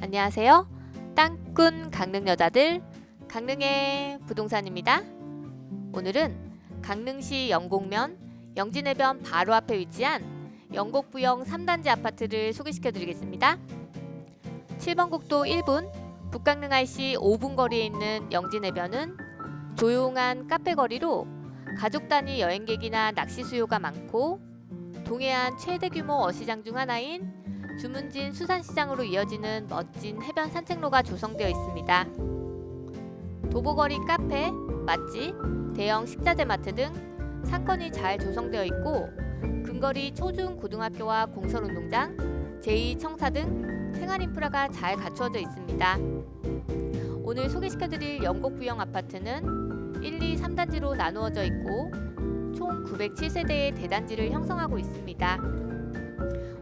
안녕하세요. 땅꾼 강릉 여자들 강릉의 부동산입니다. 오늘은 강릉시 영곡면 영진해변 바로 앞에 위치한 영곡부영 3단지 아파트를 소개시켜 드리겠습니다. 7번 국도 1분, 북강릉 IC 5분 거리에 있는 영진해변은 조용한 카페 거리로 가족 단위 여행객이나 낚시 수요가 많고 동해안 최대 규모 어시장 중 하나인 주문진 수산시장으로 이어지는 멋진 해변 산책로가 조성되어 있습니다. 도보거리 카페, 맛집, 대형 식자재 마트 등 상권이 잘 조성되어 있고 근거리 초중 고등학교와 공설운동장, 제2청사 등 생활 인프라가 잘 갖추어져 있습니다. 오늘 소개시켜드릴 영곡부영 아파트는 1, 2, 3단지로 나누어져 있고 총 907세대의 대단지를 형성하고 있습니다.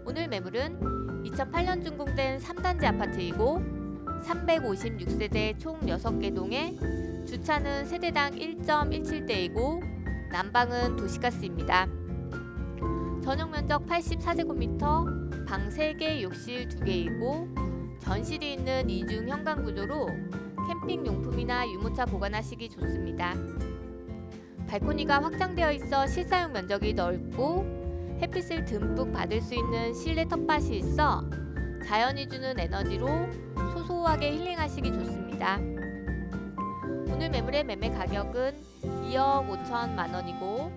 오늘 매물은 2008년 준공된 3단지 아파트이고 356세대 총 6개 동에 주차는 세대당 1.17대이고 난방은 도시가스입니다. 전용 면적 84제곱미터, 방 3개, 욕실 2개이고 전실이 있는 이중 현관 구조로 캠핑 용품이나 유모차 보관하시기 좋습니다. 발코니가 확장되어 있어 실사용 면적이 넓고 햇빛을 듬뿍 받을 수 있는 실내 텃밭이 있어 자연이 주는 에너지로 소소하게 힐링하시기 좋습니다. 오늘 매물의 매매 가격은 2억 5천만 원이고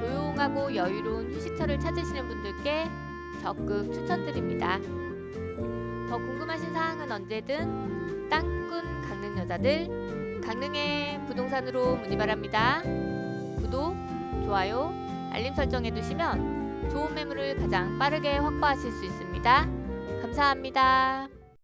조용하고 여유로운 휴식처를 찾으시는 분들께 적극 추천드립니다. 더 궁금하신 사항은 언제든 땅꾼 강릉 여자들 강릉의 부동산으로 문의 바랍니다. 구독, 좋아요, 알림 설정해 두시면 좋은 매물을 가장 빠르게 확보하실 수 있습니다. 감사합니다.